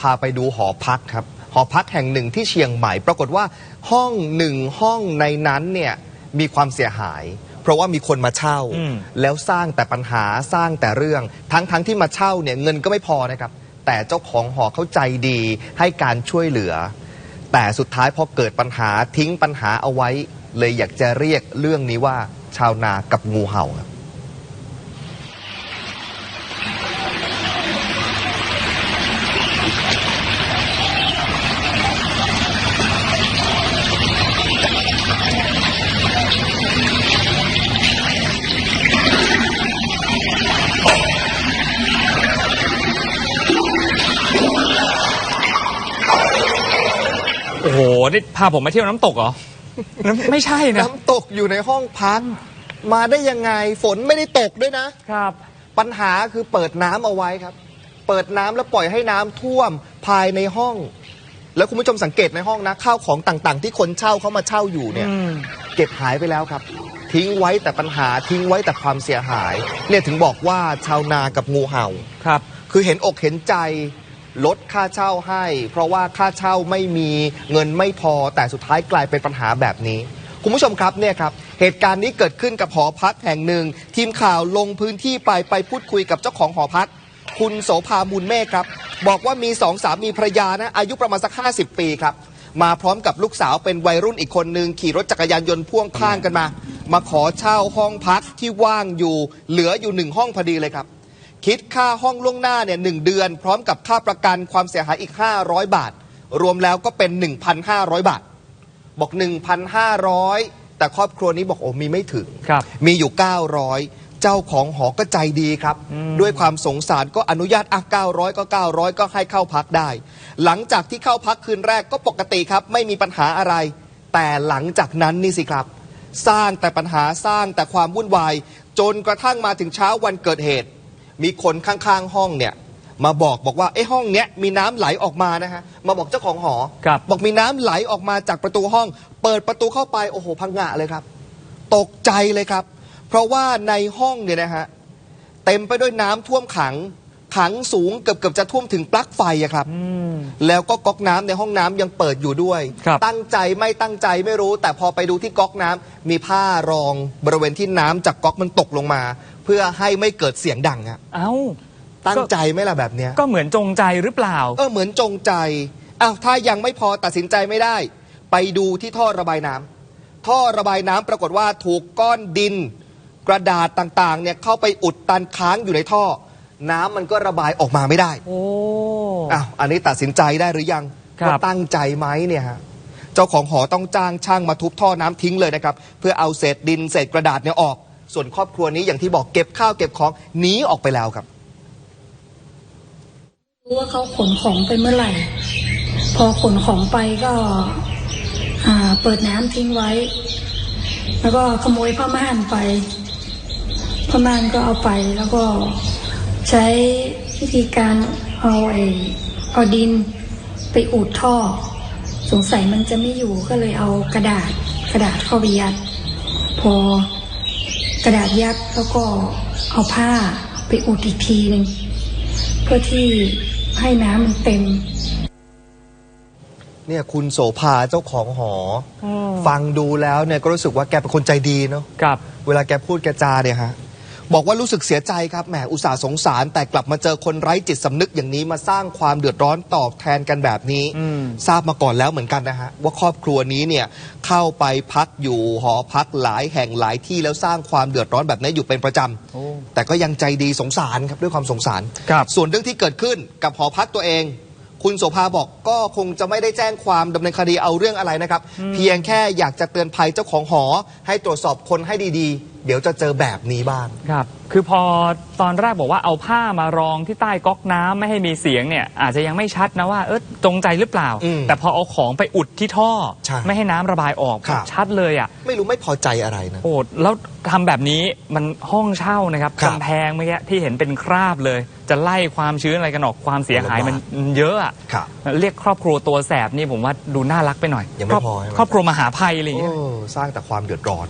พาไปดูหอพักครับ หอพักแห่งหนึ่งที่เชียงใหม่ ปรากฏว่าห้องหนึ่งห้องในนั้นเนี่ยมีความเสียหาย เพราะว่ามีคนมาเช่าอืมแล้วสร้างแต่ปัญหาสร้างแต่เรื่อง ทั้งทั้งที่มาเช่าเนี่ยเงินก็ไม่พอนะครับ แต่เจ้าของหอเข้าใจดีให้การช่วยเหลือ แต่สุดท้ายพอเกิดปัญหาทิ้งปัญหาเอาไว้ เลยอยากจะเรียกเรื่องนี้ว่าชาวนากับงูเห่าครับ โอ้โห นี่พาผมมาเที่ยวน้ำตกเหรอน้ำไม่ใช่นะ น้ำตกอยู่ในห้องพัก มาได้ยังไงฝนไม่ได้ตกด้วยนะ ครับ ปัญหาคือเปิดน้ำเอาไว้ครับ เปิดน้ำแล้วปล่อยให้น้ำท่วมภายในห้อง แล้วคุณผู้ชมสังเกตในห้องนะข้าวของต่างๆ ที่คนเช่าเขามาเช่าอยู่เนี่ยอืมเก็บหายไปแล้วครับ ทิ้งไว้แต่ปัญหาทิ้งไว้แต่ความเสียหาย เนี่ยถึงบอกว่าชาวนากับงูเห่า ครับ คือเห็นอกเห็นใจ ลดค่าเช่าให้ เพราะว่าค่าเช่าไม่มีเงินไม่พอแต่สุดท้ายกลายเป็นปัญหาแบบนี้ คุณผู้ชมครับเนี่ยครับเหตุการณ์นี้เกิดขึ้นกับหอพักแห่งหนึ่ง ทีมข่าวลงพื้นที่ไปไปพูดคุยกับเจ้าของหอพัก คุณโสภามูลเมฆครับ บอกว่ามีสองสามีภรรยานะอายุประมาณสัก 50 ปีครับ มาพร้อมกับลูกสาวเป็นวัยรุ่นอีกคนหนึ่งขี่รถจักรยานยนต์พ่วงข้างกันมา มาขอเช่าห้องพักที่ว่างอยู่เหลืออยู่หนึ่งห้องพอดีเลยครับ คิดค่าห้องล่วงหน้าเนี่ยหนึ่งเดือน พร้อมกับค่าประกันความเสียหายอีก 500 บาท รวมแล้วก็เป็น 1,500 บาท บอก 1,500 แต่ครอบครัวนี้บอกโอ้มีไม่ถึง ครับมีอยู่ 900 เจ้าของหอก็ใจดีครับ ด้วยความสงสารก็อนุญาตอะ900 ก็ 900 ก็ให้เข้าพักได้ หลังจากที่เข้าพักคืนแรกก็ปกติครับ ไม่มีปัญหาอะไร แต่หลังจากนั้นนี่สิครับ สร้างแต่ปัญหาสร้างแต่ความวุ่นวาย จนกระทั่งมาถึงเช้าวันเกิดเหตุ มีคนข้างๆห้องเนี่ยมาบอกบอกว่าไอ้ห้องเนี้ยมีน้ำไหลออกมานะฮะมาบอกเจ้าของหอครับบอกมีน้ำไหลออกมาจากประตูห้อง เปิดประตูเข้าไปโอ้โหพังงะเลยครับ ตกใจเลยครับ เพราะว่าในห้องเนี่ยนะฮะเต็มไปด้วยน้ำท่วมขังขังสูงเกือบเกือบจะท่วมถึงปลั๊กไฟอะครับอืมแล้วก็ก๊อกน้ำในห้องน้ำยังเปิดอยู่ด้วยครับตั้งใจไม่ตั้งใจไม่รู้ แต่พอไปดูที่ก๊อกน้ำมีผ้ารองบริเวณที่น้ำจากก๊อกมันตกลงมาเพื่อให้ไม่เกิดเสียงดังอะเอ้าตั้งใจไหมล่ะแบบเนี้ยก็เหมือนจงใจหรือเปล่า เออเหมือนจงใจอ้าวถ้ายังไม่พอตัดสินใจไม่ได้ ไปดูที่ท่อระบายน้ำท่อระบายน้ำปรากฏว่าถูกก้อนดิน กระดาษต่างๆ เนี่ยเข้าไปอุดตันค้างอยู่ในท่อ น้ำมันก็ระบายออกมาไม่ได้ โอ้อ้าวอันนี้ตัดสินใจได้หรือยังครับว่าตั้งใจไหมเนี่ยฮะเจ้าของหอต้องจ้างช่างมาทุบท่อน้ำทิ้งเลยนะครับ เพื่อเอาเศษดินเศษกระดาษเนี่ยออก ส่วนครอบครัวนี้อย่างที่บอกเก็บข้าวเก็บของหนีออกไปแล้วครับรู้ว่าเขาขนของไปเมื่อไหร่ พอขนของไปก็เปิดน้ำทิ้งไว้ แล้วก็ขโมยผ้าม่านไปผ้าม่านก็เอาไปแล้วก็ใช้วิธีการเอาไอ้เอาดินไปอุดท่อ สงสัยมันจะไม่อยู่ก็เลยเอากระดาษกระดาษเข้าไปยัด พอ กระดาษยัดแล้วก็เอาผ้าไปอุดอีกทีหนึ่งเพื่อที่ให้น้ำมันเต็ม เนี่ยคุณโสภาเจ้าของหออืมฟังดูแล้วเนี่ยก็รู้สึกว่าแกเป็นคนใจดีเนาะครับ เวลาแกพูดแกจาเนี่ยฮะ บอกว่ารู้สึกเสียใจครับแหมอุตส่าห์สงสาร แต่กลับมาเจอคนไร้จิตสำนึกอย่างนี้มาสร้างความเดือดร้อนตอบแทนกันแบบนี้อืมทราบมาก่อนแล้วเหมือนกันนะฮะว่าครอบครัวนี้เนี่ยเข้าไปพักอยู่หอพักหลายแห่งหลายที่แล้วสร้างความเดือดร้อนแบบนี้อยู่เป็นประจำโอ้แต่ก็ยังใจดีสงสารครับด้วยความสงสารครับส่วนเรื่องที่เกิดขึ้นกับหอพักตัวเองคุณโสภาบอกก็คงจะไม่ได้แจ้งความดำเนินคดีเอาเรื่องอะไรนะครับ เพียงแค่อยากจะเตือนภัยเจ้าของหอ ให้ตรวจสอบคนให้ดีๆเดี๋ยวจะเจอแบบนี้บ้าง ครับ คือพอตอนแรกบอกว่าเอาผ้ามารองที่ใต้ก๊อกน้ำไม่ให้มีเสียงเนี่ย อาจจะยังไม่ชัดนะว่าเออจงใจหรือเปล่า อืมแต่พอเอาของไปอุดที่ท่อ ใช่ไม่ให้น้ำระบายออกครับ ชัดเลยอะ ไม่รู้ไม่พอใจอะไรนะ โอ้แล้วทำแบบนี้มันห้องเช่านะครับครับกำแพงเมื่อกี้ที่เห็นเป็นคราบเลย จะไล่ความชื้นอะไรกันออกความเสียหายมันเยอะอะครับเรียกครอบครัวตัวแสบนี่ผมว่าดูน่ารักไปหน่อยยังไม่ครบพอใช่ไหม ครอบครัวมหาภัยอะไรอย่างโอ้เงี้ยสร้างแต่ความเดือดร้อน